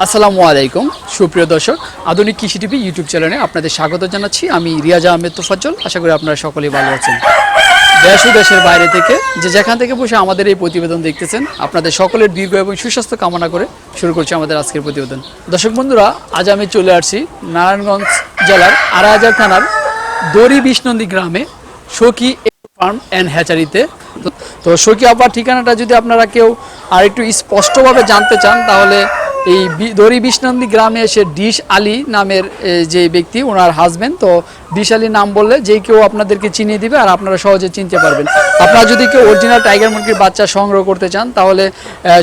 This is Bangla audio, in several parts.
আসসালামু আলাইকুম। সুপ্রিয় দর্শক, আধুনিক কৃষি টিভি ইউটিউব চ্যানেলে আপনাদের স্বাগত জানাচ্ছি। আমি রিয়াজা আহমেদ তোফাজ্জল। আশা করি আপনারা সকলেই ভালো আছেন। দেশ ও দেশের বাইরে থেকে যে যেখান থেকে বসে আমাদের এই প্রতিবেদন দেখতেছেন, আপনাদের সকলের দীর্ঘ এবং সুস্বাস্থ্য কামনা করে শুরু করছি আমাদের আজকের প্রতিবেদন। দর্শক বন্ধুরা, আজ আমি চলে আসছি নারায়ণগঞ্জ জেলার আড়াইহাজার থানার দড়ি বিষ্ণন্দী গ্রামে সখী ফার্ম অ্যান্ড হ্যাচারিতে। তো- সখী আপার ঠিকানাটা যদি আপনারা কেউ আর একটু স্পষ্টভাবে জানতে চান, তাহলে এই দড়ি বিষ্ণন্দী গ্রামে এসে ডিশ আলী নামের যে ব্যক্তি ওনার হাজব্যান্ড তো ডিশ আলী নাম বললে যে কেউ আপনাদেরকে চিনিয়ে দিবে আর আপনারা সহজে চিনতে পারবেন। আপনারা যদি কেউ অরিজিনাল টাইগার মুরগির বাচ্চা সংগ্রহ করতে চান, তাহলে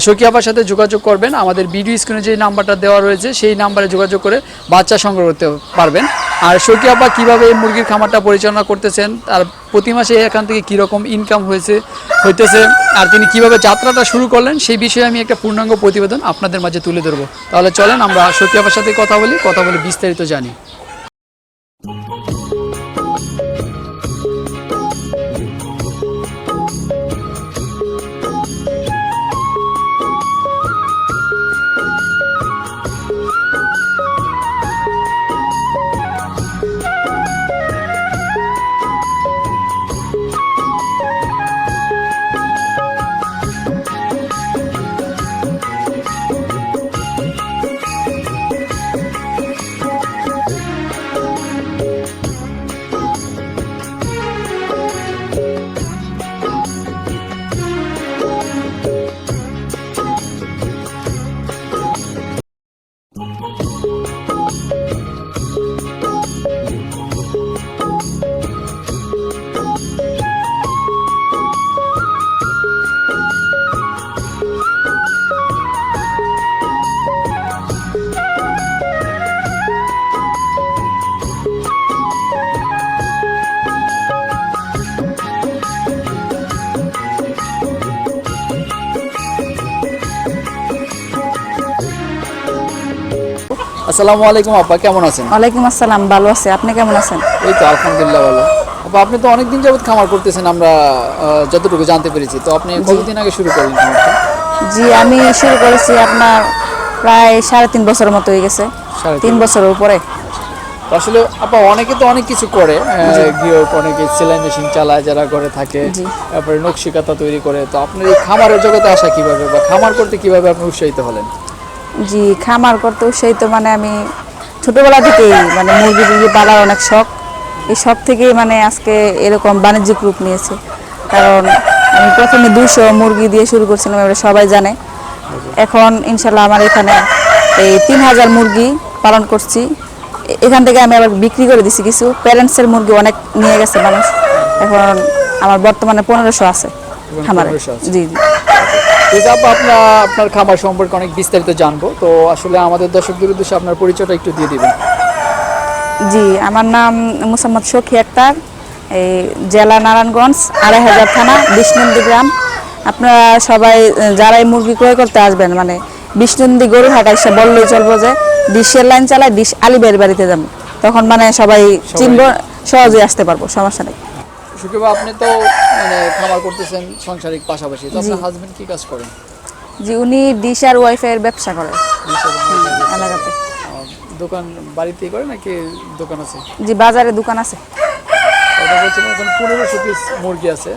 সখী আপার সাথে যোগাযোগ করবেন। আমাদের ভিডিও স্ক্রিনে যে নাম্বারটা দেওয়া রয়েছে, সেই নাম্বারে যোগাযোগ করে বাচ্চা সংগ্রহ করতে পারবেন। আর সখী আপা কীভাবে এই মুরগির খামারটা পরিচালনা করতেছেন, তার প্রতি মাসে এখান থেকে কীরকম ইনকাম হয়েছে, হইতেছে, আর তিনি কীভাবে যাত্রাটা শুরু করলেন, সেই বিষয়ে আমি একটা পূর্ণাঙ্গ প্রতিবেদন আপনাদের মাঝে তুলে ধরবো। তাহলে চলেন আমরা সখী আপার সাথে কথা বলি, কথা বলে বিস্তারিত জানি। আসসালামু আলাইকুম আপা কেমন আছেন? ওয়ালাইকুম আসসালাম ভালো আছে। আপনি কেমন আছেন? এই তো আলহামদুলিল্লাহ ভালো। আপা আপনি তো অনেকদিন যাবত খামার করতেছেন আমরা যতটুকু জানতে পেরেছি। তো আপনি কতদিন আগে শুরু করলেন খামারটা? জি আমি শুরু করেছি আপনার প্রায় সাড়ে তিন বছরের মতো হয়ে গেছে। তিন বছরের উপরে। আসলে আপা অনেকে তো অনেক কিছু করে আহ, অনেকে সেলাই মেশিন চালায় যারা ঘরে থাকে তারপরে নকশিকাতা তৈরি করে। তো আপনার এই খামারের জগতে আসা কীভাবে বা খামার করতে কীভাবে আপনি উৎসাহিত হলেন? জি খামার করতে সেই তো মানে আমি ছোটবেলা থেকেই মানে মুরগি টুরগি পালার অনেক শখ। এই শখ থেকেই মানে আজকে এরকম বাণিজ্যিক রূপ নিয়েছে। কারণ আমি প্রথমে দুশো মুরগি দিয়ে শুরু করছিলাম এবারে সবাই জানে। এখন ইনশাল্লাহ আমার এখানে এই তিন হাজার মুরগি পালন করছি। এখান থেকে আমি আবার বিক্রি করে দিছি কিছু। প্যারেন্টসের মুরগি অনেক নিয়ে গেছে মানুষ। এখন আমার বর্তমানে পনেরোশো আছে খামারে। জি জি। ঠিক আপনার আপনার খামার সম্পর্কে অনেক বিস্তারিত জানব। তো আসলে আমাদের দর্শকদের উদ্দেশ্যে আপনার পরিচয়টা একটু দিয়ে দিবেন। জি আমার নাম মুসাম্মদ সখী আক্তার এই জেলা নারায়ণগঞ্জ আড়াই হাজার থানা বিষ্ণুন্দি গ্রাম। আপনারা সবাই যারাই মুরগি ক্রয় করতে আসবেন মানে বিষ্ণুন্দি গরু হাট এসে বললেই চলবো যে ডিশের লাইন চালায় ডিশ আলিবের বাড়িতে যাব। তখন মানে সবাই চিনব সহজে আসতে পারব সমস্যা নেই। সুখীবা আপনি তো মানে খামার করতেছেন সাংসারিক পাশাপাশি তো আপনার হাজবেন্ড কি কাজ করেন? জি উনি ডিশ আর ওয়াইফাইয়ের ব্যবসা করে। এলাকাতে। দোকান বাড়িতেই করে নাকি দোকান আছে? জি বাজারে দোকান আছে। পনেরোশো পিস মুরগি আছে।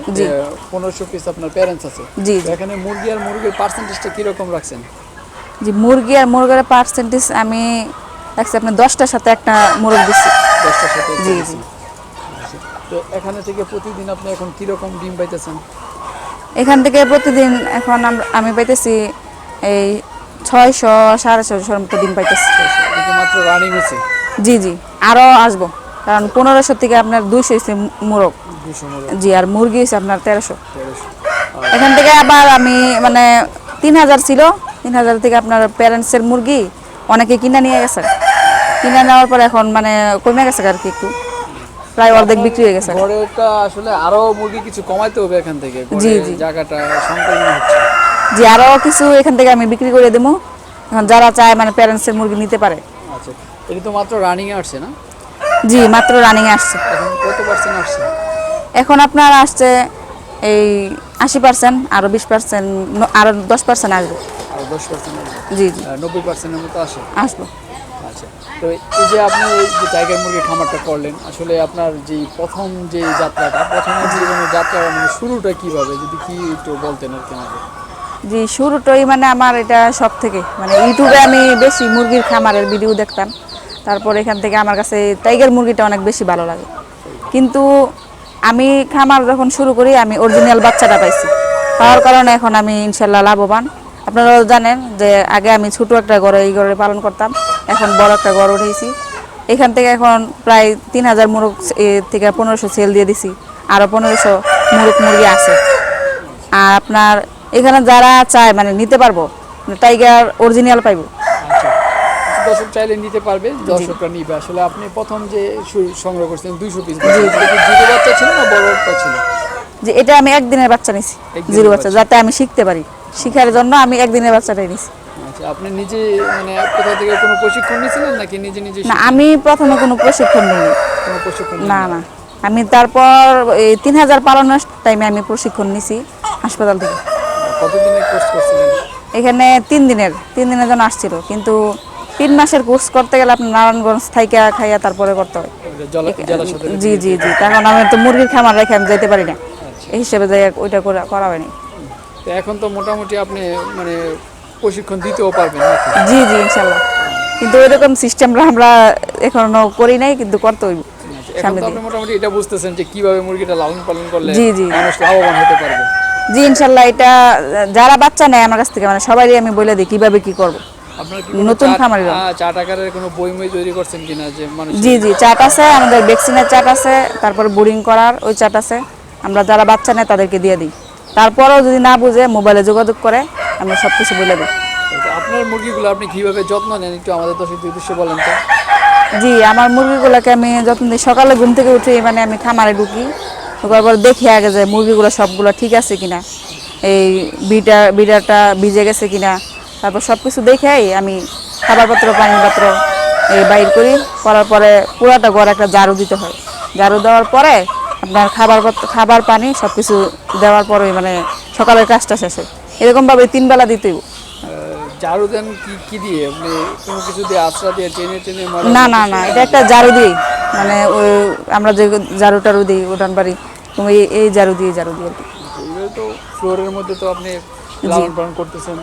পনেরোশো পিস আপনার প্যারেন্টস আছে। জি এখানে মুরগি আর মুরগির পার্সেন্টেজটা কীরকম রাখছেন? জি মুরগি আর মুরগের পার্সেন্টেজ আমি রাখছি আপনি দশটার সাথে একটা মুরগ দিচ্ছি। দশটার সাথে জি, দিয়েছি। তো এখানে থেকে প্রতিদিন আপনি এখন কীরকম ডিম পাইতেছেন? এখান থেকে প্রতিদিন এখন আমি পাইতেছি এই ছয়শো সাড়ে ছয়শোর মতো ডিম পাইতেছি। মাত্র রানিং হয়েছে জি জি আরও আসব। কারণ পনেরোশো থেকে আপনার দুইশো হয়েছে মুরগ। জি আর মুরগি হয়েছে আপনার তেরোশো। তেরোশো। এখান থেকে আবার আমি মানে তিন হাজার ছিল তিন হাজার থেকে আপনার প্যারেন্টসের মুরগি অনেকে কিনে নিয়ে গেছে। কিনে নেওয়ার পর এখন মানে কমে গেছে আর কি একটু। প্রায় অর্ধেক বিক্রি হয়ে গেছে। ঘরেটা আসলে আরও মুরগি কিছু কমাইতে হবে এখান থেকে। জি, জি। জায়গাটা সংকীর্ণ হচ্ছে। জি আরও কিছু এখান থেকে আমি বিক্রি করে দেবো। যারা চায় মানে প্যারেন্টসের মুরগি নিতে পারে। আচ্ছা এটা তো মাত্র রানিং এ আসছে না? জি মাত্র রানিং আসছে। কত পার্সেন্ট আসছে? এখন আপনার আসছে এই আশি পার্সেন্ট আরও বিশ পার্সেন্ট আরও দশ পার্সেন্ট আসবে। দশ পার্সেন্ট জি জি। নব্বই পার্সেন্টের মতো আসে। আসব। তো এই যে আপনি যে টাইগার মুরগির খামারটা করলেন, আসলে আপনার যে প্রথম যে যাত্রাটা, প্রথম জীবনের যাত্রা মানে শুরুটা কীভাবে? যদি কি একটু বলতেন আর কি আমাকে। জি, শুরুটাই মানে আমার এটা সব থেকে মানে ইউটিউবে আমি বেশি মুরগির খামারের ভিডিও দেখতাম। তারপর এখান থেকে আমার কাছে টাইগার মুরগিটা অনেক বেশি ভালো লাগে। কিন্তু আমি খামার যখন শুরু করি, আমি অরিজিনাল বাচ্চাটা পাইছি। পাওয়ার কারণে এখন আমি ইনশাল্লাহ লাভবান। আপনারা জানেন যে আগে আমি ছোট একটা ঘরে, এই ঘরে পালন করতাম। এখন বড় একটা ঘর উঠেছি। এখান থেকে এখন প্রায় তিন হাজার মুরগ থেকে পনেরোশো সেল দিয়ে দিছি। আরও পনেরোশো মুরগ মুরগি আছে। আর আপনার এখানে যারা চায় মানে নিতে পারব টাইগার অরিজিনাল পাইবো। আচ্ছা। দর্শক চাইলে নিতে পারবে দর্শকরা নিবে। আসলে আপনি প্রথম যে সংগ্রহ করছেন দুইশো পিস জিরো বাচ্চা ছিল না বড় বাচ্চা ছিল? যে এটা আমি একদিনের বাচ্চা নিছি জিরো বাচ্চা। যাতে আমি শিখতে পারি। শিখার জন্য আমি একদিনের বাচ্চাটাই নিছি। আচ্ছা আপনি নিজে মানে কোথা থেকে কোনো প্রশিক্ষণ নিয়েছিলেন নাকি নিজে নিজে না আমি প্রথমে কোনো প্রশিক্ষণ নিইনি। কোনো প্রশিক্ষণ না না। আমি তারপর এই তিন হাজার পালনের টাইমে আমি প্রশিক্ষণ নিছি হাসপাতাল থেকে। কতদিনের কোর্স করছিলেন? এখানে তিন দিনের তিন দিনের জন্য আসছিল। কিন্তু তিন মাসের কোর্স করতে গেলে আপনার নারায়ণগঞ্জ থাইকা খাইয়া তারপরে করতে হয়। জি জি জি। তখন আমি তো মুরগির খামার রেখে আমি যেতে পারি না। আচ্ছা। এই হিসেবে যাই ওইটা করা হয়নি। এখন তো মোটামুটি আপনি মানে প্রশিক্ষণ দিতেও পারবেন জি জি ইনশাল্লাহ। কিন্তু ওইরকম সিস্টেমটা আমরা এখনও করি নাই কিন্তু করতে হইব আচ্ছা, এখন সামনে তো আপনি মোটামুটি এটা বুঝতেছেন যে কীভাবে মুরগিটা লালন পালন করলে জি, জি। মানুষ লাভবান হতে পারবে। জি ইনশাল্লাহ এটা যারা বাচ্চা নেয় আমার কাছ থেকে মানে সবারই আমি বলে দিই কীভাবে কি করব। নতুন চাট- চাট আকারের কোনো বই মই তৈরি করছেন কিনা যে মানুষ জি জি চাট আছে আমাদের ভ্যাকসিনের চাট আছে তারপর বোরিং করার ওই চাট আছে। আমরা যারা বাচ্চা নেয় তাদেরকে দিয়ে দিই। তারপরেও যদি না বুঝে মোবাইলে যোগাযোগ করে আমরা সব কিছু বলে দিই আপনার মুরগিগুলো আপনি কীভাবে যত্ন নেন একটু আমাদের উদ্দেশ্যে বলেন তো? জি আমার মুরগিগুলোকে আমি যত্ন দিই। সকালে ঘুম থেকে উঠে মানে আমি খামারে ঢুকি। ঢোকার পর দেখি আগে যে মুরগিগুলো সবগুলো ঠিক আছে কিনা। এই বিটা বিটাটা ভিজে গেছে কিনা। তারপর সব কিছু দেখেই আমি খাবারপত্র পানিপত্র এই বাইর করি। করার পরে পুরাটা ঘর একটা ঝাড়ু দিতে হয়। ঝাড়ু দেওয়ার পরে আপনার খাবার খাবার পানি সব কিছু দেওয়ার পরে মানে সকালের কাজটা শেষ হয়। এরকমভাবে তিন বেলা আহ, ঝাড়ু দেন কি কি দিয়ে? আপনি কোনো কিছু দিয়ে আশ্রা দিয়ে টেনে টেনে মারা না না না এটা একটা ঝাড়ু দিই মানে আমরা যে ঝাড়ু টাড়ু দিই উঠান বাড়ি তুমি এই- ঝাড়ু দিয়ে ঝাড়ু দিই আর কি। তো ফ্লোরের মধ্যে তো আপনি লালন পালন করতেছেন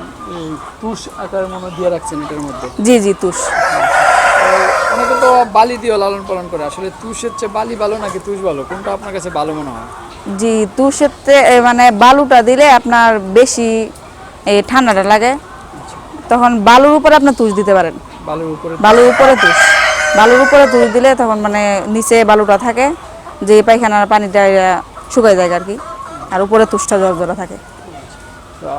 তুষ আকারের মনে দিয়ে রাখছেন এটার মধ্যে। জি জি তুষ। অনেকে তো বালি দিয়ে লালন পালন করে। আসলে তুষের চেয়ে বালি ভালো নাকি তুষ ভালো? কোনটা আপনার কাছে ভালো মনে হয়? জি তুষেতে মানে বালুটা দিলে আপনার বেশি এই ঠান্ডাটা লাগে। তখন বালুর উপরে আপনি তুষ দিতে পারেন। বালুর উপরে বালুর উপরে তুষ। বালুর উপরে তুষ দিলে তখন মানে নিচে বালুটা থাকে যে পায়খানার পানিটা এ, শুকায় যায় আর কি। আর উপরে তুষটা জর্জরা থাকে। তো,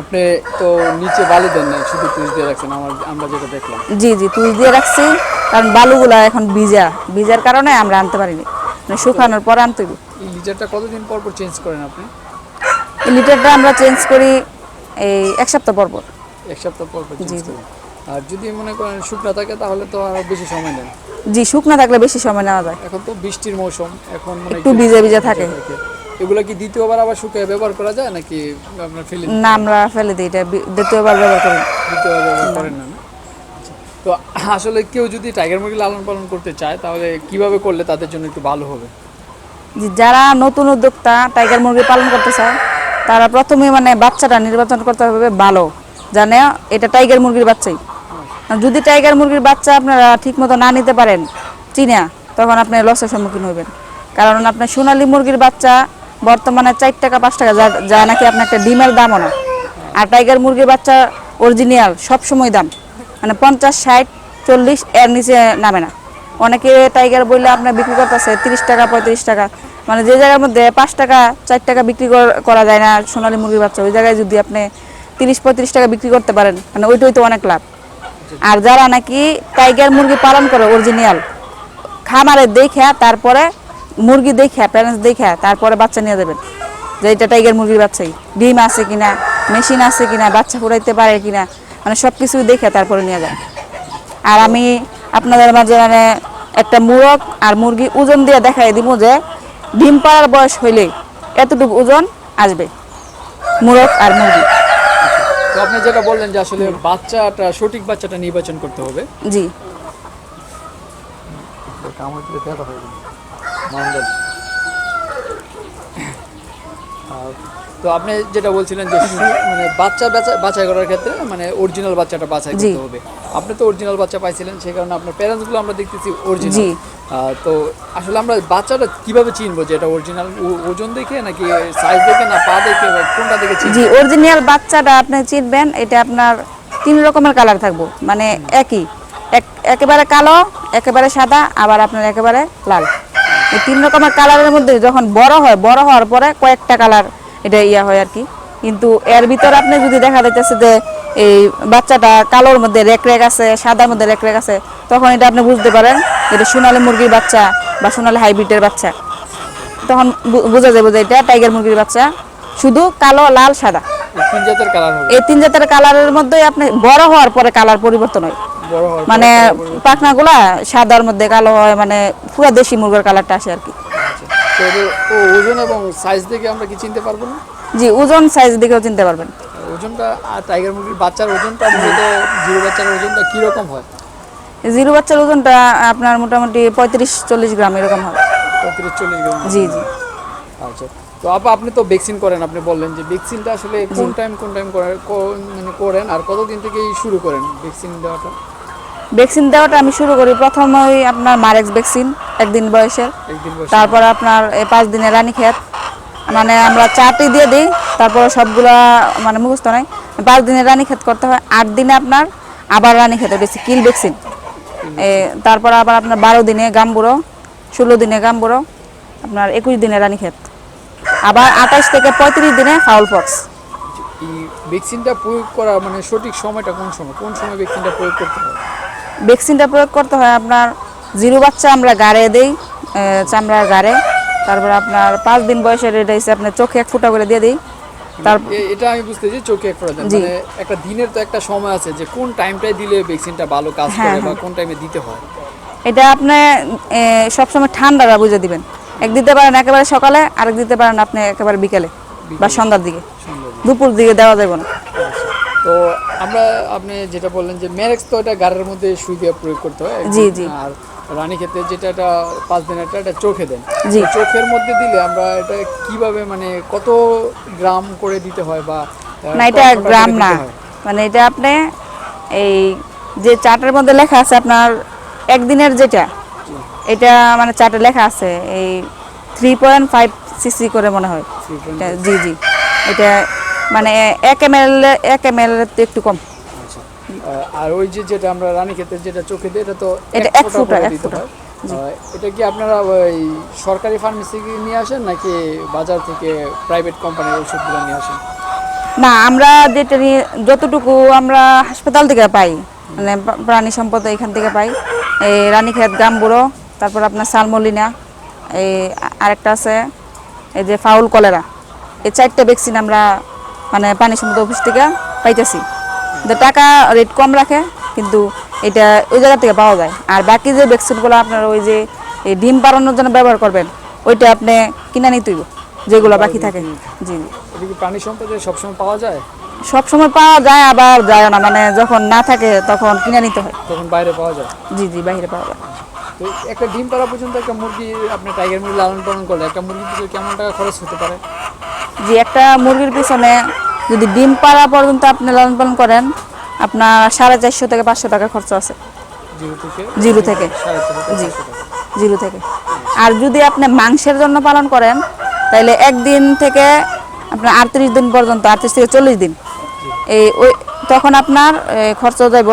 আপনি তো নিচে বালি দেন না শুধু তুষ দিয়ে রাখছেন আমার আমরা যেটা দেখলাম। জি জি তুষ দিয়ে রাখছি কারণ বালুগুলা এখন ভিজা। ভিজার কারণে আমরা আনতে পারিনি। মানে শুকানোর পর আনতে হইব। এই লিটারটা কতদিন পর পর চেঞ্জ করেন আপনি? এই লিটারটা আমরা চেঞ্জ করি এই এক সপ্তাহ পর পর। এক সপ্তাহ পর পর চেঞ্জ জি। করেন। আর যদি মনে করেন শুকনা থাকে তাহলে তো আরও বেশি সময় নেন। জি শুকনা থাকলে বেশি সময় নেওয়া যায়। এখন তো বৃষ্টির মৌসুম এখন মনে একটু ভিজে ভিজে থাকে। এগুলো কি দ্বিতীয়বার আবার শুকিয়ে ব্যবহার করা যায় নাকি আপনার ফেলে না আমরা ফেলে দিই এটা দ্বিতীয়বার ব্যবহার করি। দ্বিতীয়বার ব্যবহার করেন না। তো আসলে কেউ যদি টাইগার মুরগি লালন পালন করতে চায়, তাহলে কীভাবে করলে তাদের জন্য একটু ভালো হবে? যারা নতুন উদ্যোক্তা টাইগার মুরগি পালন করতে চায়, তারা প্রথমে মানে বাচ্চাটা নির্বাচন করতে হবে ভালো জানে এটা টাইগার মুরগির বাচ্চাই। যদি টাইগার মুরগির বাচ্চা আপনারা ঠিকমতো না নিতে পারেন চিনা তখন আপনি লসের সম্মুখীন হবেন কারণ আপনার সোনালী মুরগির বাচ্চা বর্তমানে চার টাকা, পাঁচ টাকা, যা যা নাকি আপনার একটা ডিমের দামও না। আর টাইগার মুরগির বাচ্চা অরিজিনাল সবসময় দাম। মানে পঞ্চাশ, ষাট, চল্লিশ, এর নিচে নামে না। অনেকে টাইগার বইলে আপনার বিক্রি করতেছে তিরিশ টাকা, পঁয়ত্রিশ টাকা। মানে যে জায়গার মধ্যে পাঁচ টাকা, চার টাকা বিক্রি করা যায় না সোনালী মুরগির বাচ্চা, ওই জায়গায় যদি আপনি তিরিশ, পঁয়ত্রিশ টাকা বিক্রি করতে পারেন মানে ওইটাই তো অনেক লাভ। আর যারা নাকি টাইগার মুরগি পালন করে, অরিজিনাল, খামারে দেখে, তারপরে মুরগি দেখে প্যারেন্টস দেখে, তারপরে বাচ্চা নিয়ে যাবেন। যে এটা টাইগার মুরগির বাচ্চাই। ডিম আছে কিনা, মেশিন আছে কিনা, বাচ্চা ফুটাইতে পারে কিনা মানে সব কিছু দেখে তারপরে নিয়ে যান। আর আমি আপনাদের মাঝে মানে একটা মুরগ আর মুরগি ওজন দিয়ে দেখাই দিব যে ডিম পাড়ার বয়স হইলে এতটুকু ওজন আসবে মুরগ আর মুরগি। তো আপনি যেটা বললেন যে আসলে বাচ্চাটা সঠিক বাচ্চাটা নির্বাচন করতে হবে। জি। হয়ে আর তো আপনি যেটা বলছিলেন যে মানে বাচ্চা বাছা- বাছাই করার ক্ষেত্রে মানে অরিজিনাল বাচ্চাটা বাছাই করতে হবে। আপনি তো অরিজিনাল বাচ্চা পাইছিলেন সেই কারণে আপনার প্যারেন্টসগুলো আমরা দেখতেছি অরিজিনাল তো আসলে আমরা বাচ্চাটা কীভাবে চিনবো যে এটা অরিজিনাল ওজন দেখে নাকি সাইজ দেখে না পা দেখে কোনটা দেখে জি অরিজিনাল বাচ্চাটা আপনি চিনবেন এটা আপনার তিন রকমের কালার থাকব। মানে একই। এক- একেবারে কালো একেবারে সাদা আবার আপনার একেবারে লাল। এই তিন রকমের কালারের মধ্যে যখন বড় হয় বড় হওয়ার পরে কয়েকটা কালার এটা ইয়া হয় আর কি। কিন্তু এর ভিতর আপনি যদি দেখা যাইতেছে যে এই বাচ্চাটা কালোর মধ্যে রেক রেক আছে সাদার মধ্যে রেক রেক আছে তখন এটা আপনি বুঝতে পারেন এটা সোনালী মুরগির বাচ্চা বা সোনালী হাইব্রিডের বাচ্চা। তখন বোঝা যাবে যে এটা টাইগার মুরগির বাচ্চা। শুধু কালো লাল সাদা। এই তিন জাতের কালার হবে। এই তিন জাতের কালারের মধ্যে আপনি বড় হওয়ার পরে কালার পরিবর্তন হয়। মানে। পাখনাগুলা সাদার মধ্যে কালো হয় মানে পুরো দেশি মুরগির কালারটা আসে আর কি। তো ও ওজন এবং সাইজ দেখে আমরা কি চিনতে পারব না? জি ওজন সাইজ দিকেও চিনতে পারবেন। ওজনটা আর টাইগার মুরগির বাচ্চার ওজনটা মূলত জিরো বাচ্চার ওজনটা কীরকম হয়? জিরো বাচ্চার ওজনটা আপনার মোটামুটি পঁয়ত্রিশ চল্লিশ গ্রাম এরকম হয় পঁয়ত্রিশ চল্লিশ গ্রাম। জি জি। আচ্ছা। তো আপা আপনি তো ভ্যাকসিন করেন আপনি বললেন যে ভ্যাকসিনটা আসলে কোন টাইম কোন টাইম করেন মানে করেন আর কতদিন থেকেই শুরু করেন ভ্যাকসিন দেওয়াটা? ভ্যাকসিন দেওয়াটা আমি শুরু করি। প্রথম ওই আপনার মারেক্স ভ্যাকসিন একদিন বয়সের। তারপর আপনার এই পাঁচ দিনের রানী খেত মানে আমরা চারটি দিয়ে দিই তারপর সবগুলা মানে মুখস্থ নয় পাঁচ দিনের রানী খেত করতে হয় আট দিনে আপনার আবার রানী খেত বেশি কিল ভ্যাকসিন তারপর আবার আপনার বারো দিনে গাম্বুড়ো ষোলো দিনে গাম্বুড়ো আপনার একুশ দিনে রানী খেত আবার আঠাশ থেকে পঁয়ত্রিশ দিনে ফাউল পক্স এই ভ্যাকসিনটা প্রয়োগ করা মানে সঠিক সময়টা কোন সময়? কোন সময় ভ্যাকসিনটা প্রয়োগ করতে হয়? ভ্যাকসিনটা প্রয়োগ করতে হয় আপনার জিরো বাচ্চা আমরা গাড়ে দিই চামড়ার গাড়ে। তারপর আপনার পাঁচ দিন বয়সের এটা হচ্ছে আপনার চোখে এক ফুটা করে দিয়ে দিই। তারপর এটা আমি বুঝতে বুঝতেছি চোখে এক ফোঁটা মানে একটা দিনের তো একটা সময় আছে যে কোন টাইমটায় দিলে ভ্যাকসিনটা ভালো কাজ হ্যাঁ, করে বা হ্যাঁ। কোন টাইমে দিতে হয়? এটা আপনি সবসময় ঠান্ডাটা বুঝে দিবেন। এক দিতে পারেন একেবারে সকালে আরেক দিতে পারেন আপনি একেবারে বিকেলে বা সন্ধ্যার দিকে। দুপুর দিকে দেওয়া যাবে না। তো আমরা আপনি যেটা বললেন যে ম্যারেক্স তো এটা গাড়ের মধ্যে সুই দিয়ে প্রয়োগ করতে হয়। জি, জি। আর রানী ক্ষেত্রে যেটা এটা পাঁচ দিনের এটা চোখে দেন। জি। চোখের মধ্যে দিলে আমরা এটা কীভাবে মানে কত গ্রাম করে দিতে হয় বা না এটা গ্রাম না। মানে এটা আপনি এই যে চার্টের মধ্যে লেখা আছে আপনার একদিনের যেটা এটা মানে চার্টে লেখা আছে এই থ্রি পয়েন্ট ফাইভ সিসি করে মনে হয়। জি জি। এটা মানে এক এম এল এক এম এল একটু কম আচ্ছা। আর ওই যে যেটা আমরা রানী ক্ষেত্রে যেটা চোখে দিই এটা তো এটা এক ফোঁটা এক ফোঁটা। এটা কি আপনারা ওই সরকারি ফার্মেসি নিয়ে আসেন নাকি বাজার থেকে প্রাইভেট কোম্পানির ওষুধগুলো নিয়ে আসেন না আমরা যেটা নিয়ে যতটুকু আমরা হাসপাতাল থেকে পাই মানে প্রাণী সম্পদ এখান থেকে পাই এই রানীক্ষেত গাম্বুড়ো তারপর আপনার সালমলিনা এই আরেকটা আছে এই যে ফাউল কলেরা এই চারটে ভ্যাকসিন আমরা মানে পানি সম্পদ অফিস থেকে পাইতেছি। টাকা রেট কম রাখে কিন্তু এটা ওই জায়গা থেকে পাওয়া যায়। আর বাকি যে ভ্যাকসিনগুলো আপনার ওই যে ডিম পাড়ানোর জন্য ব্যবহার করবেন ওইটা আপনি কিনে নিতে হইব যেগুলো বাকি থাকে। জি। প্রাণী সম্পদে সবসময় পাওয়া যায়? সবসময় পাওয়া যায় আবার যায় না। মানে যখন না থাকে তখন কিনে নিতে হয়। তখন বাইরে পাওয়া যায়? জি জি বাইরে পাওয়া যায়। তো একটা ডিম পাড়া পর্যন্ত একটা মুরগি আপনি টাইগার মুরগি লালন পালন করলে একটা মুরগির পিছনে কেমন টাকা খরচ হতে পারে? যে একটা মুরগির পিছনে যদি ডিম পাড়া পর্যন্ত আপনি লালন পালন করেন আপনার সাড়ে চারশো থেকে পাঁচশো টাকা খরচ আছে। জিরো থেকে? জি জিরো থেকে। আর যদি আপনি মাংসের জন্য পালন করেন তাহলে একদিন থেকে আপনার আটত্রিশ দিন পর্যন্ত আটত্রিশ থেকে চল্লিশ দিন। এই ওই তখন আপনার খরচ যাইব।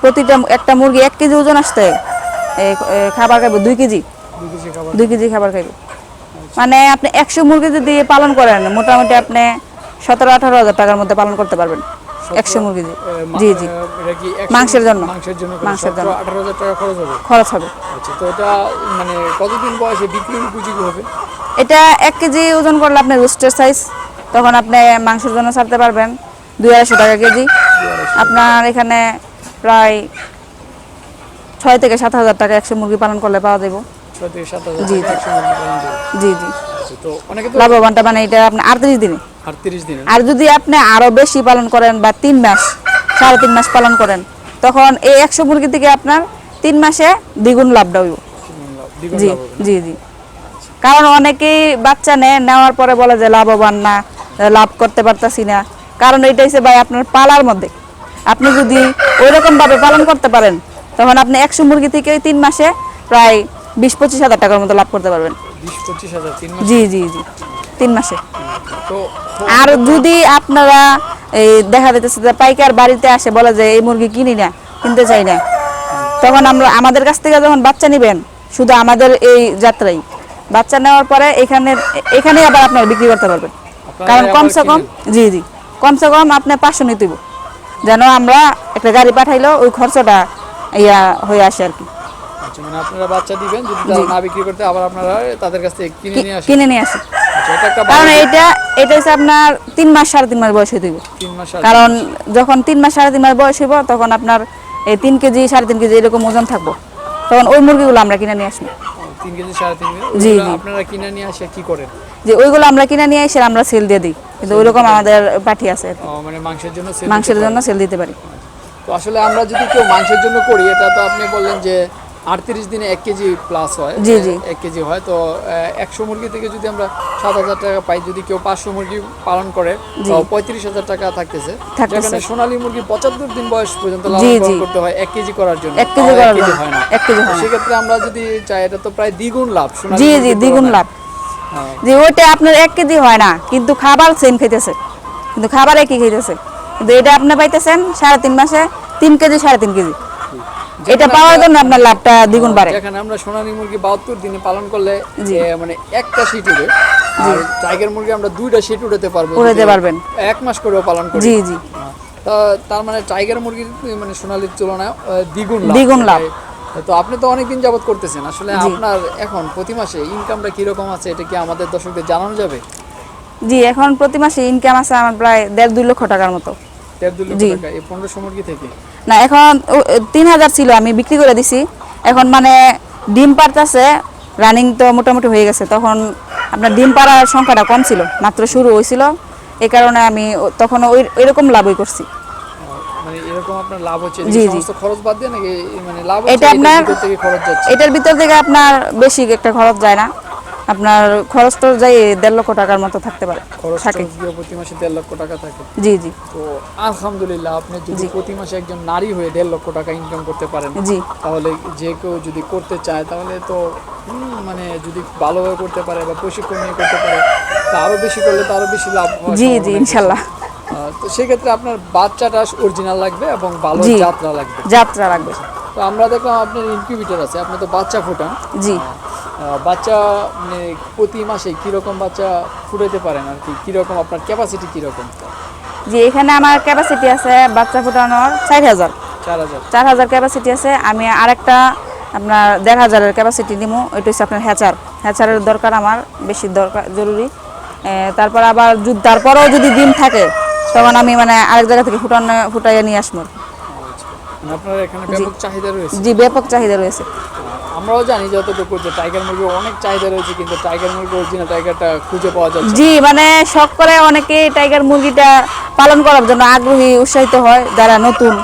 প্রতিটা একটা মুরগি এক কেজি ওজন আসতে খাবার খাইব দুই কেজি? দুই কেজি খাবার। খাইব। মানে আপনি একশো মুরগি যদি পালন করেন মোটামুটি আপনি সতেরো আঠারো হাজার টাকার মধ্যে পালন করতে পারবেন। একশো মুরগি জি জি। মাংসের জন্য। মাংসের জন্য মাংসের জন্য। আঠারো হাজার টাকা খরচ হবে? খরচ হবে। আচ্ছা তো এটা মানে কতদিন বয়সে বিক্রির উপযোগী হবে? এটা এক কেজি ওজন করলে আপনি রোস্টের সাইজ তখন আপনি মাংসের জন্য ছাড়তে পারবেন। দুই আড়াইশো টাকা কেজি। আপনার এখানে প্রায় ছয় থেকে সাত হাজার টাকা একশো মুরগি পালন করলে পাওয়া যাবে। ছয় থেকে সাত হাজার জি, জি। জি আচ্ছা, তো অনেকে লাভবানটা মানে এটা আপনার আটত্রিশ দিনে। আটত্রিশ দিনে। আর যদি আপনি আরও বেশি পালন করেন বা তিন মাস সাড়ে তিন মাস পালন করেন তখন এই একশো মুরগি থেকে আপনার তিন মাসে দ্বিগুণ লাভটা হইব। জি জি জি। কারণ অনেকেই বাচ্চা নেয় নেওয়ার পরে বলে যে লাভবান না লাভ করতে পারতাছি না। কারণ এটা হচ্ছে ভাই আপনার পালার মধ্যে। আপনি যদি ওই রকম ভাবে পালন করতে পারেন তখন আপনি একশো মুরগি থেকে তিন মাসে প্রায় বিশ পঁচিশ হাজার টাকার মতো লাভ করতে পারবেন। জি জি জি তিন মাসে। আর যদি আপনারা এই দেখা যাইতেছে যে পাইকার বাড়িতে আসে বলে যে এই মুরগি কিনি না কিনতে চাই না তখন আমরা আমাদের কাছ থেকে যখন বাচ্চা নেবেন শুধু আমাদের এই যাত্রাই। বাচ্চা নেওয়ার পরে এখানে এখানে আবার আপনারা বিক্রি করতে পারবেন। কারণ কমসে কম জি জি কমসে কম আপনার পাঁচশো নিতে যেন আমরা একটা গাড়ি পাঠাইলো ওই খরচটা ইয়া হয়ে আসে আর কি। আচ্ছা মানে আপনারা বাচ্চা দিবেন যদি তারা না বিক্রি করতে আবার আপনারা তাদের কাছ থেকে কিনে নিয়ে আসেন। কিনে নিয়ে আসে। আচ্ছা, কারণ এটা এটা হচ্ছে আপনার তিন মাস সাড়ে তিন মাস বয়স কারণ যখন তিন মাস সাড়ে তিন মাস বয়স হইব তখন আপনার এই তিন কেজি সাড়ে তিন কেজি এরকম ওজন থাকব। তখন ওই মুরগিগুলো আমরা কিনে নিয়ে আসব। তিন কেজি সাড়ে তিন জি, ওইগুলো আপনারা কিনে নিয়ে আসে কি করেন? যে ওইগুলো আমরা কিনে নিয়ে এসে আমরা সেল দিয়ে দিই। কিন্তু ওইরকম আমাদের পাঠি আছে মানে মাংসের জন্য মাংসের জন্য সেল দিতে পারি। পারেন। তো আসলে আমরা যদি কেউ মাংসের জন্য করি এটা তো আপনি বললেন যে আটত্রিশ দিনে এক কেজি প্লাস হয় জি, জি। এক কেজি হয় তো একশো মুরগি থেকে যদি আমরা সাত হাজার টাকা পাই যদি কেউ পাঁচশো মুরগি পালন করে পঁয়ত্রিশ হাজার টাকা থাকতেছে। যেখানে সোনালী মুরগি পঁচাত্তর দিন বয়স পর্যন্ত জি। করতে হয় এক কেজি করার জন্য এক কেজি করার জন্য। হয় না এক কেজি সেক্ষেত্রে আমরা যদি চাই এটা তো প্রায় দ্বিগুণ লাভ জি জি দ্বিগুণ লাভ হ্যাঁ। যে ওইটা আপনার এক কেজি হয় না কিন্তু খাবার সেম খাইতেছে কিন্তু খাবার একই খাইতেছে কিন্তু এটা আপনি পাইতেছেন সাড়ে তিন মাসে তিন কেজি সাড়ে তিন কেজি। এটা পাওয়ার জন্য আপনার লাভটা দ্বিগুণ বাড়ে। যেখানে আমরা সোনালী মুরগি বাহাত্তর দিনে পালন করলে। এ, মানে একটা উঠে। আর টাইগার মুরগি আমরা দুইটা শীত উঠাতে পারব যদি পারবেন। এক মাস করেও পালন করি। জি জি। তার মানে টাইগার মুরগির মানে সোনালীর তুলনায় দ্বিগুণ লাভ। দ্বিগুণ লাভ। তো আপনি তো অনেকদিন যাবত করতেছেন। আসলে আপনার এখন প্রতি মাসে ইনকামটা কীরকম আছে এটা কি আমাদের দর্শকদের জানানো যাবে? জি এখন প্রতি মাসে ইনকাম আছে আমার প্রায় দেড় দুই লক্ষ টাকার মতো। না এখন তিন হাজার ছিল আমি বিক্রি করে দিছি। এখন মানে ডিম পারতেছে রানিং তো মোটামুটি হয়ে গেছে। তখন আপনার ডিম পাড়ার সংখ্যাটা কম ছিল মাত্র শুরু হয়েছিল। এই কারণে আমি তখন ওই এরকম লাভই করছি। মানে এরকম আপনার লাভ হচ্ছে জি, এদিকে জি। সমস্ত খরচ বাদ দিয়ে নাকি মানে লাভ হচ্ছে এটার আপনার- ভিতর থেকে এটার ভিতর থেকে আপনার বেশি একটা খরচ যায় না। আপনার খরচ তো যাই দেড় লক্ষ টাকার মতো থাকতে পারে। থাকে। প্রতি মাসে দেড় লক্ষ টাকা থাকে। জি জি। তো আলহামদুলিল্লাহ আপনি যদি প্রতি মাসে একজন নারী হয়ে দেড় লক্ষ টাকা ইনকাম করতে পারেন জি। তাহলে যে কেউ যদি করতে চায় তাহলে তো মানে যদি ভালোভাবে করতে পারে বা প্রশিক্ষণ নিয়ে করতে পারে তা আরও বেশি করলে তো আরও বেশি লাভ জি জি ইনশাল্লাহ। তো সেক্ষেত্রে আপনার বাচ্চাটা অরিজিনাল লাগবে এবং ভালো যাত্রা লাগবে। যাত্রা লাগবে। তো আমরা দেখলাম আপনার ইনকিউবেটর আছে আপনি তো বাচ্চা ফোটান। জি। বাচ্চা মানে প্রতি মাসে কীরকম বাচ্চা ফুটাইতে পারেন আর কি? কীরকম আপনার ক্যাপাসিটি কীরকম? জি এখানে আমার ক্যাপাসিটি আছে বাচ্চা ফুটানোর ষাট হাজার। চার হাজার। চার হাজার ক্যাপাসিটি আছে। আমি আরেকটা আপনার দেড় হাজারের ক্যাপাসিটি নিবো ওইটা হচ্ছে আপনার হ্যাচার। হ্যাচারের দরকার আমার বেশি দরকার জরুরি। তারপর আবার যদি তারপরেও যদি ডিম থাকে তখন আমি মানে আরেক জায়গা থেকে ফুটানো ফুটাইয়া নিয়ে আসব। আপনার এখানে ব্যাপক চাহিদা রয়েছে? জি ব্যাপক চাহিদা রয়েছে। আমরাও জানি যতটুকু যে টাইগার মুরগির অনেক চাহিদা রয়েছে কিন্তু টাইগার মুরগি অরিজিনাল টাইগারটা খুঁজে পাওয়া যাচ্ছে জি মানে শখ করে অনেকে টাইগার মুরগিটা পালন করার জন্য আগ্রহী উৎসাহিত হয় যারা নতুন।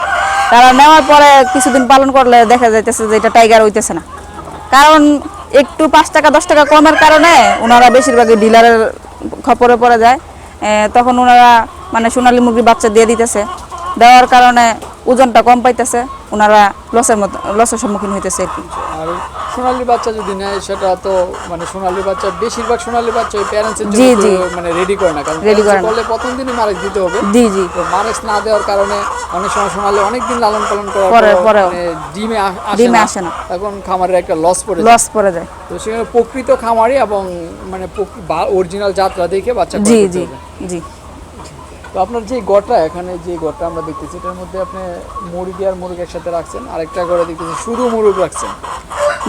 তারা নেওয়ার পরে কিছুদিন পালন করলে দেখা যাইতেছে যে এটা টাইগার হইতেছে না। কারণ একটু পাঁচ টাকা দশ টাকা কমের কারণে ওনারা বেশিরভাগই ডিলারের খপরে পড়ে যায়। তখন ওনারা মানে সোনালী মুরগির বাচ্চা দিয়ে দিতেছে। দেওয়ার কারণে ওজনটা কম পাইতেছে ওনারা লসের মতো লসের সম্মুখীন হইতেছে আর কি আর সোনালী বাচ্চা যদি নেয় সেটা তো মানে সোনালী বাচ্চা বেশিরভাগ সোনালী বাচ্চা ওই প্যারেন্টসের জি, জি। মানে রেডি করে না কারণ Ready করে। বললে প্রথম দিনই মারেক দিতে হবে জি জি তো মারেক্স না দেওয়ার কারণে অনেক সময় সোনালী অনেক দিন লালন পালন করার পরে- পরেও। মানে ডিমে ডিমে আসে না না। তখন খামারের একটা লস পড়ে লস পড়ে যায় তো সেখানে প্রকৃত খামারি এবং মানে অরিজিনাল যাত্রা দেখে বাচ্চা জি জি জি তো আপনার যে গড়টা এখানে যে গড়টা আমরা দেখতেছি এটার মধ্যে আপনি মুরগি আর মুরগ একসাথে রাখছেন। আরেকটা ঘরে দেখতেছি শুধু মুরগ রাখছেন।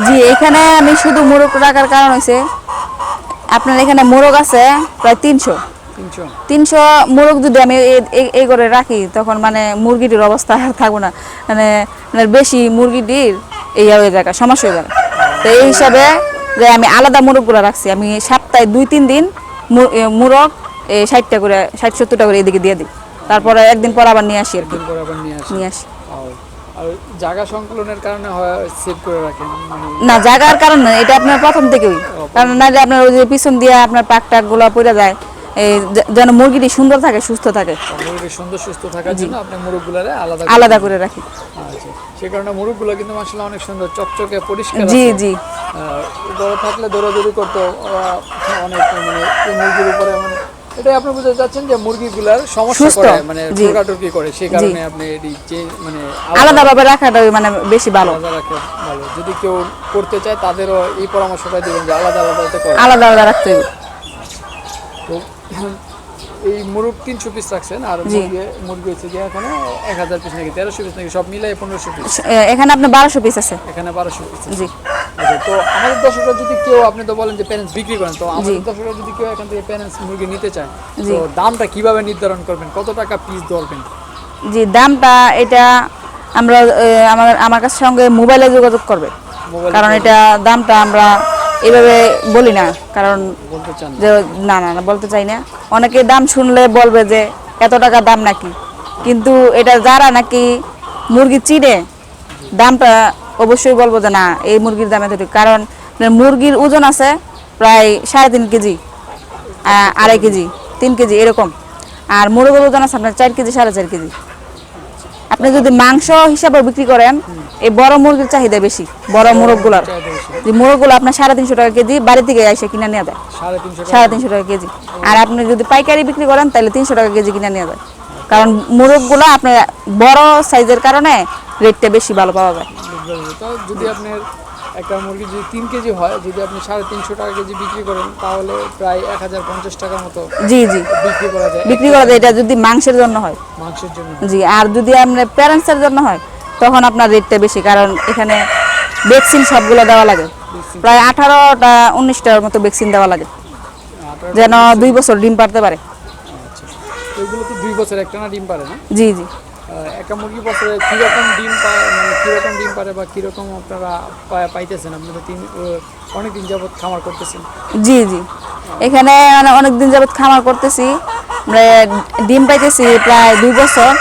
জি এখানে আমি শুধু মোরগ রাখার কারণ হয়েছে আপনার এখানে মোরগ আছে প্রায় তিনশো। তিনশো? মোরগ যদি আমি এই করে রাখি তখন মানে মুরগিটির অবস্থা আর থাকব না। মানে মানে বেশি মুরগিটির এই হয়ে যায় সমস্যা হয়ে যায় তো এই হিসাবে যে আমি আলাদা মোরগগুলো রাখছি আমি সপ্তাহে দুই তিন দিন মু- এ, মোরগ ষাটটা করে ষাট সত্তরটা করে এদিকে দিয়ে দিই। তারপরে একদিন পর আবার নিয়ে আসি আর কি। নিয়ে আসি। জায়গা সংকলনের কারণে সেভ করে রাখেন? মানে না জাগার কারণ এটা আপনার প্রথম থেকেই। কারণ নাহলে আপনার ওই যে পিছন দিয়ে আপনার পাক টাকগুলো পড়ে যায় এই যেন মুরগিটি সুন্দর থাকে সুস্থ থাকে। মুরগির সুন্দর সুস্থ থাকার জন্য আপনি মুরগগুলারে আলাদা করে- আলাদা করে রাখি। আচ্ছা সে কারণে মুরগগুলো কিন্তু মাসাল্লাহ অনেক সুন্দর চকচকে পরিষ্কার জি জি। বড় থাকলে দৌড়াদৌড়ি করতো অনেক মানে মুরগির উপরে মানে এটাই আপনি বুঝতে চাচ্ছেন যে মুরগিগুলার সমস্যা করে মানে। টোকাটুকি করে সেই কারণে আপনি এটি যে মানে আলাদাভাবে রাখাটা মানে বেশি ভালো। ভালো। যদি কেউ করতে চায় তাদেরও এই পরামর্শটা দিবেন যে আলাদা আলাদা করে। আলাদা আলাদা রাখতে হবে। তো এই মুরগ তিনশো পিস রাখছেন আর মুরগি হচ্ছে গিয়ে এখানে এক হাজার পিস নাকি তেরোশো পিস নাকি সব মিলাই পনেরোশো পিস এখানে আপনার বারোশো পিস আছে? এখানে বারোশো পিস জি। আচ্ছা তো আমাদের দর্শকরা যদি কেউ আপনি তো বলেন যে প্যারেন্টস বিক্রি করেন তো আমাদের দর্শকরা যদি কেউ এখান থেকে প্যারেন্টস মুরগি নিতে চায় তো দামটা কীভাবে নির্ধারণ করবেন? কত টাকা পিস ধরবেন? জি দামটা এটা আমরা আমার আমার কাছে সঙ্গে মোবাইলে যোগাযোগ করবে। কারণ এটা দামটা আমরা এভাবে বলি না কারণ যে না না না বলতে চাই না। অনেকে দাম শুনলে বলবে যে এত টাকা দাম নাকি? কিন্তু এটা যারা নাকি মুরগি চিনে দামটা অবশ্যই বলব যে না এই মুরগির দাম এত কারণ মুরগির ওজন আছে প্রায় সাড়ে তিন কেজি আড়াই কেজি তিন কেজি এরকম। আর মুরগের ওজন আছে আপনার চার কেজি সাড়ে চার কেজি। আপনি যদি মাংস হিসাবে বিক্রি করেন এই বড় মুরগির চাহিদা বেশি বড় মুরগগুলোর। চাহিদা বেশি। যে মুরগগুলো আপনার সাড়ে তিনশো টাকা কেজি বাড়ি থেকে এসে কিনে নিয়ে যায়। সাড়ে তিনশো টাকা টাকা কেজি। আর আপনি যদি পাইকারি বিক্রি করেন তাহলে তিনশো টাকা কেজি কিনে নিয়ে যায়। কারণ মুরগগুলো আপনার বড় সাইজের কারণে রেটটা বেশি ভালো পাওয়া যায়। যদি আপনার একটা মুরগি যদি তিন কেজি হয় যদি আপনি সাড়ে তিনশো টাকা কেজি বিক্রি করেন তাহলে প্রায় এক হাজার পঞ্চাশ টাকার মতো জি জি। বিক্রি করা যায়। বিক্রি করা যায় এটা যদি মাংসের জন্য হয়। মাংসের জন্য। জি আর যদি আপনার প্যারেন্টসের জন্য হয় তখন আপনার রেটটা বেশি কারণ এখানে ভ্যাকসিন সবগুলো দেওয়া লাগে। প্রায় আঠারোটা উনিশটার মতো ভ্যাকসিন দেওয়া লাগে। যেন দুই বছর ডিম পারতে পারে। আচ্ছা। এগুলো তো দুই বছর একটা না ডিম পারে না? জি জি। একটা মুরগি বছরে কীরকম ডিম পায় মানে কীরকম ডিম পারে বা কীরকম আপনারা পাইতেছেন আপনি? তো তিন অনেক দিন যাবত খামার করতেছেন। জি জি। এখানে মানে অনেক দিন যাবত খামার করতেছি। ডিম পাইতেছি প্রায় দুই বছর।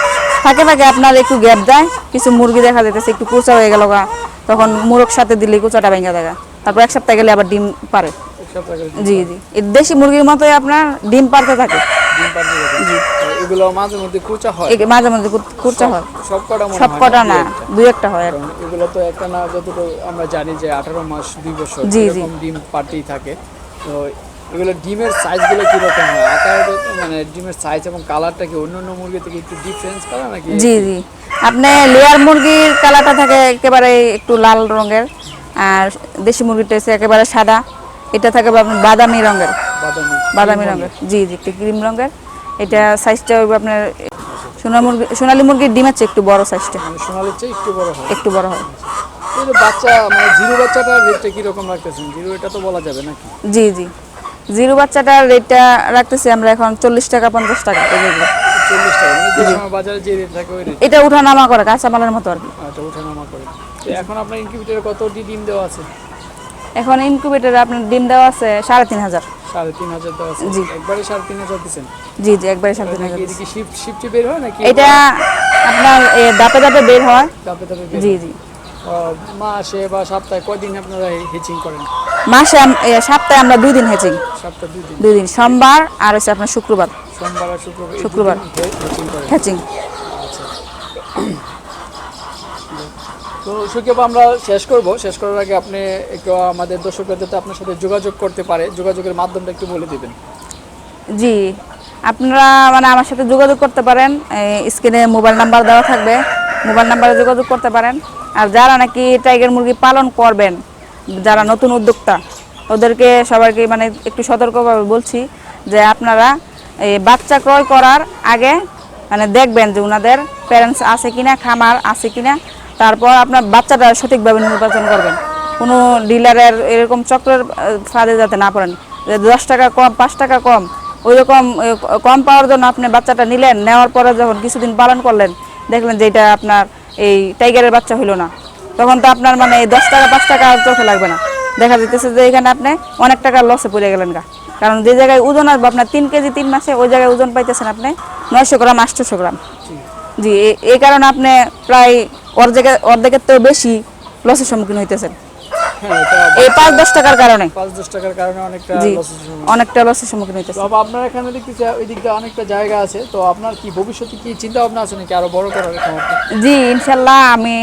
ফাঁকে ফাঁকে আপনার একটু গ্যাপ দেয়, কিছু মুরগি দেখা যেতেছে একটু কুচা হয়ে গেল তখন মুরগ সাথে দিলে কুচাটা ভেঙে দেখা তারপর এক সপ্তাহ গেলে আবার ডিম পারে। জি জি। দেশি মুরগির মতোই আপনার ডিম পারতে থাকে। এগুলো মাঝে মধ্যে কুচা হয় মাঝে কুচা হয়। মনে হয় না দুই একটা। হয় এগুলো তো একটা না যতটুকু আমরা জানি যে আঠারো মাস দুই বছর জি, জি। ডিম পারতেই থাকে। তো এগুলো ডিমের সাইজগুলো কীরকম হয়? আকার মানে ডিমের সাইজ এবং কালারটা কি অন্য অন্য মুরগি থেকে একটু ডিফারেন্স করে নাকি জি জি। আপনি লেয়ার মুরগির কালারটা থাকে একেবারে একটু লাল রঙের আর দেশি মুরগিটা একেবারে সাদা। এটা থাকে আপনার বাদামি রঙের। বাদামি। রঙের। জি জি একটু ক্রিম রঙের। এটা সাইজটা হবে আপনার সোনা মুরগি সোনালী মুরগির ডিম আছে একটু বড় সাইজটা মানে সোনালির চেয়ে একটু বড় হয়। একটু বড় হয়। বাচ্চা মানে জিরো বাচ্চাটার রেটটা কীরকম রাখতেছেন? জিরো এটা তো বলা যাবে নাকি? জি জি। জিরো বাচ্চাটার রেটটা রাখতেছি আমরা এখন চল্লিশ টাকা পঞ্চাশ টাকা এগুলো টাকা মানে এটা উঠানামা করে কাঁচামালের মতো আর কি। আচ্ছা করে। এখন আপনার ইনকিউবেটারে কত ডিম দেওয়া আছে? এখন ইনকিউবেটারে আপনার ডিম দেওয়া আছে সাড়ে তিন হাজার। সাড়ে তিন হাজার দেওয়া আছে। জি। একবারে সাড়ে তিন হাজার দিচ্ছেন? জি জি একবারে সাড়ে তিন হাজার এদিকে শিফট শিফটে বের হয় নাকি? এটা আপনার দাপে দাপে বের হয়। জি জি। মাসে বা সপ্তাহে কয়দিন আপনারা হেচিং করেন? মাসে সপ্তাহে আমরা দুই দিন হেচিং সপ্তাহ দুই দিন। দুই দিন। সোমবার আর হচ্ছে আপনার শুক্রবার। সোমবার আর শুক্রবার শুক্রবার। হেচিং করেন। হেচিং তো সুখেব আমরা শেষ করব। শেষ করার আগে আপনি একটু আমাদের দর্শকরা যাতে আপনার সাথে যোগাযোগ করতে পারে। যোগাযোগের মাধ্যমটা একটু বলে দিবেন। জি, আপনারা মানে আমার সাথে যোগাযোগ করতে পারেন। স্ক্রিনে মোবাইল নাম্বার দেওয়া থাকবে। মোবাইল নাম্বারে যোগাযোগ করতে পারেন। আর যারা নাকি টাইগার মুরগি পালন করবেন, যারা নতুন উদ্যোক্তা, ওদেরকে সবাইকে মানে একটু সতর্কভাবে বলছি যে আপনারা এই বাচ্চা ক্রয় করার আগে মানে দেখবেন যে ওনাদের প্যারেন্টস আছে কিনা, খামার আছে কিনা। তারপর আপনার বাচ্চাটা সঠিকভাবে নির্বাচন করবেন। কোনো ডিলারের এরকম চক্রের ফাঁদে যাতে না পড়েন। যে দশ টাকা কম পাঁচ টাকা কম ওই রকম কম পাওয়ার জন্য আপনি বাচ্চাটা নিলেন নেওয়ার পরে যখন কিছুদিন পালন করলেন দেখলেন যে এটা আপনার এই টাইগারের বাচ্চা হইল না। তখন তো আপনার মানে এই দশ টাকা পাঁচ টাকা আর চোখে লাগবে না। দেখা যাইতেছে যে এখানে আপনি অনেক টাকা লসে পড়ে গেলেন গা। কারণ যে জায়গায় ওজন আসবে আপনার তিন কেজি তিন মাসে ওই জায়গায় ওজন পাইতেছেন আপনি নয়শো গ্রাম আটশোশো গ্রাম। জি। এই কারণে আপনি প্রায় অর্ধেকের অর্ধেকের তো বেশি লসের সম্মুখীন হইতেছেন হ্যাঁ এই পাঁচ দশ টাকার কারণে। পাঁচ দশ টাকার কারণে অনেকটা। অনেকটা লসের সম্মুখীন হইতেছে। বাবা, আপনার এখানে দেখতেছি ওই দিকটা অনেকটা জায়গা আছে। তো আপনার কি ভবিষ্যতে কি চিন্তা ভাবনা আছে নাকি আরও বড় করার জি ইনশাল্লাহ আমি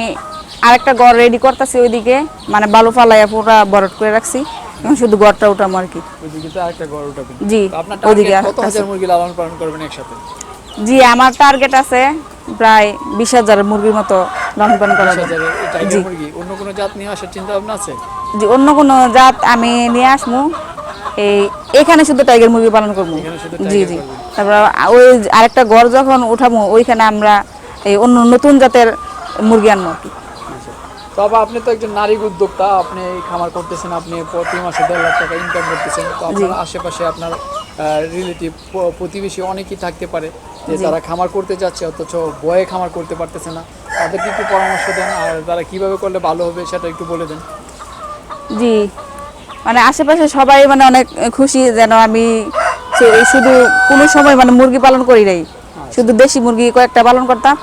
আরেকটা ঘর রেডি করতেছি ওইদিকে। মানে বালু ফালাইয়া পুরা বরট করে রাখছি। এখন শুধু ঘরটা উঠাম আর কি। ওইদিকে তো আরেকটা ঘর উঠাবেন। জি আপনার ওইদিকে টার্গেট কত হাজার মুরগি লালন পালন করবেন একসাথে? জি আমার টার্গেট আছে প্রায় বিশ হাজার মুরগির মতো লালন পালন করা জি। অন্য কোনো জাত নিয়ে আসার চিন্তা ভাবনা আছে? জি অন্য কোনো জাত আমি নিয়ে আসব। এই এখানে শুধু টাইগার মুরগি পালন করব। জি জি। তারপর ওই আরেকটা ঘর যখন উঠাবো ওইখানে আমরা এই অন্য নতুন জাতের মুরগি আনব আর কি। আচ্ছা। তো আবার আপনি তো একজন নারী উদ্যোক্তা আপনি খামার করতেছেন আপনি প্রতি মাসে দেড় লাখ টাকা ইনকাম করতেছেন। তো আপনার আশেপাশে আপনার রিলেটিভ প্রতিবেশী অনেকেই থাকতে পারে যে তারা খামার করতে যাচ্ছে অথচ বয়ে খামার করতে পারতেছে না। তাদেরকে একটু পরামর্শ দেন আর তারা কীভাবে করলে ভালো হবে সেটা একটু বলে দেন। জি। মানে আশেপাশে সবাই মানে অনেক খুশি যেন আমি এই শুধু কোনো সময় মানে মুরগি পালন করি নাই। শুধু দেশি মুরগি কয়েকটা পালন করতাম।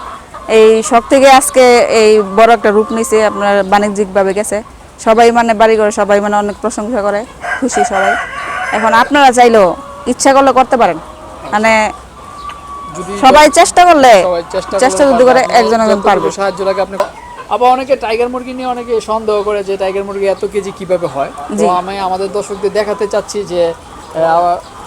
এই সব থেকে আজকে এই বড় একটা রূপ নিছে আপনার বাণিজ্যিকভাবে গেছে। সবাই মানে বাড়ি করে সবাই মানে অনেক প্রশংসা করে খুশি সবাই। এখন আপনারা চাইলেও ইচ্ছা করলে করতে পারেন। মানে সবাই চেষ্টা করলে চেষ্টা যদি করে একজন একজন পারবে। সাহায্য লাগে আপনি আবার অনেকে টাইগার মুরগি নিয়ে অনেকে সন্দেহ করে যে টাইগার মুরগি এত কেজি কীভাবে হয়। তো আমি আমাদের দর্শকদের দেখাতে চাচ্ছি যে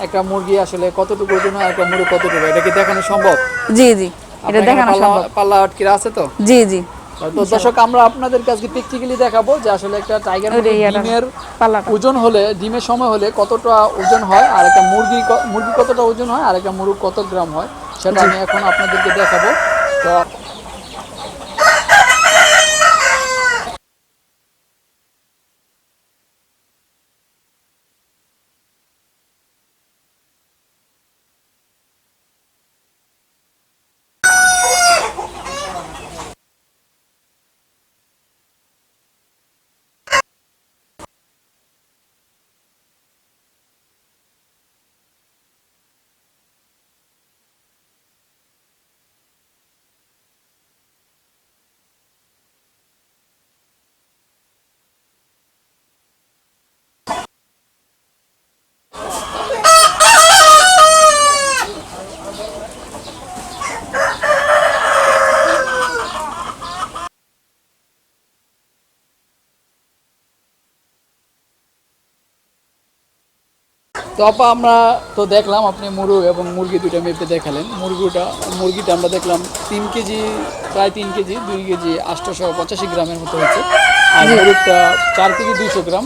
একটা মুরগি আসলে কতটুকু ওজন হয় একটা মুরগি কতটুকু এটা কি দেখানো সম্ভব? জি জি। এটা দেখানো সম্ভব। পাল্লা আটকিরা আছে তো? জি জি। তো দর্শক আমরা আপনাদের আজকে প্র্যাকটিক্যালি দেখাবো যে আসলে একটা টাইগার ডিমের ওজন হলে ডিমের সময় হলে কতটা ওজন হয় আর একটা মুরগি মুরগি কতটা ওজন হয় আর একটা মুরগ কত গ্রাম হয় সেটা আমি এখন আপনাদেরকে দেখাবো। তো তো আপা আমরা তো দেখলাম আপনি মুরগ এবং মুরগি দুইটা মেপে দেখালেন। মুরগিটা মুরগিটা আমরা দেখলাম তিন কেজি প্রায় তিন কেজি দুই কেজি আটশোশো পঁচাশি গ্রামের মতো হচ্ছে আর মুরগটা চার কেজি দুইশো গ্রাম।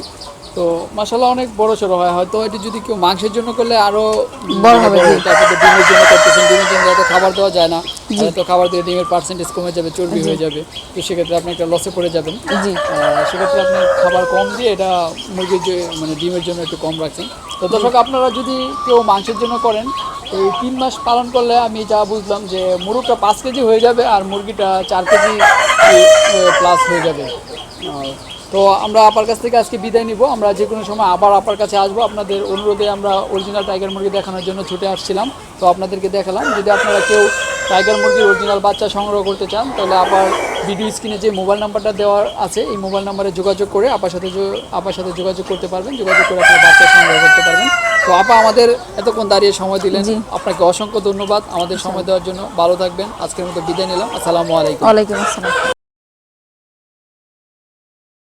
তো মাসাল্লাহ অনেক বড় সড়ো হয়। হয়তো এটি যদি কেউ মাংসের জন্য করলে আরও বড় হবে, তারপরে ডিমের জন্য করতেছেন। ডিমের জন্য খাবার দেওয়া যায় না। তো খাবার দিয়ে ডিমের পার্সেন্টেজ কমে যাবে চর্বি হয়ে যাবে। তো সেক্ষেত্রে আপনি একটা লসে পড়ে যাবেন। জি। সেক্ষেত্রে আপনি খাবার কম দিয়ে এটা মুরগির যে মানে ডিমের জন্য একটু কম রাখছেন। তো দর্শক আপনারা যদি কেউ মাংসের জন্য করেন এই তিন মাস পালন করলে আমি যা বুঝলাম যে মুরগটা পাঁচ কেজি হয়ে যাবে আর মুরগিটা চার কেজি প্লাস হয়ে যাবে। তো আমরা আপার কাছ থেকে আজকে বিদায় নিব। আমরা যে কোনো সময় আবার আপার কাছে আসব। আপনাদের অনুরোধে আমরা অরিজিনাল টাইগার মুরগি দেখানোর জন্য ছুটে আসছিলাম। তো আপনাদেরকে দেখালাম। যদি আপনারা কেউ টাইগার মুরগির অরিজিনাল বাচ্চা সংগ্রহ করতে চান তাহলে আবার ভিডিও স্ক্রিনে যে মোবাইল নাম্বারটা দেওয়া আছে এই মোবাইল নাম্বারে যোগাযোগ করে আপার সাথে আপার সাথে যোগাযোগ করতে পারবেন যোগাযোগ করে আপনার বাচ্চা সংগ্রহ করতে পারবেন। তো আপা আমাদের এতক্ষণ দাঁড়িয়ে সময় দিলেন। আপনাকে অসংখ্য ধন্যবাদ আমাদের সময় দেওয়ার জন্য। ভালো থাকবেন। আজকের মতো বিদায় নিলাম। আসসালামু আলাইকুম। আলাইকুম আসসালাম।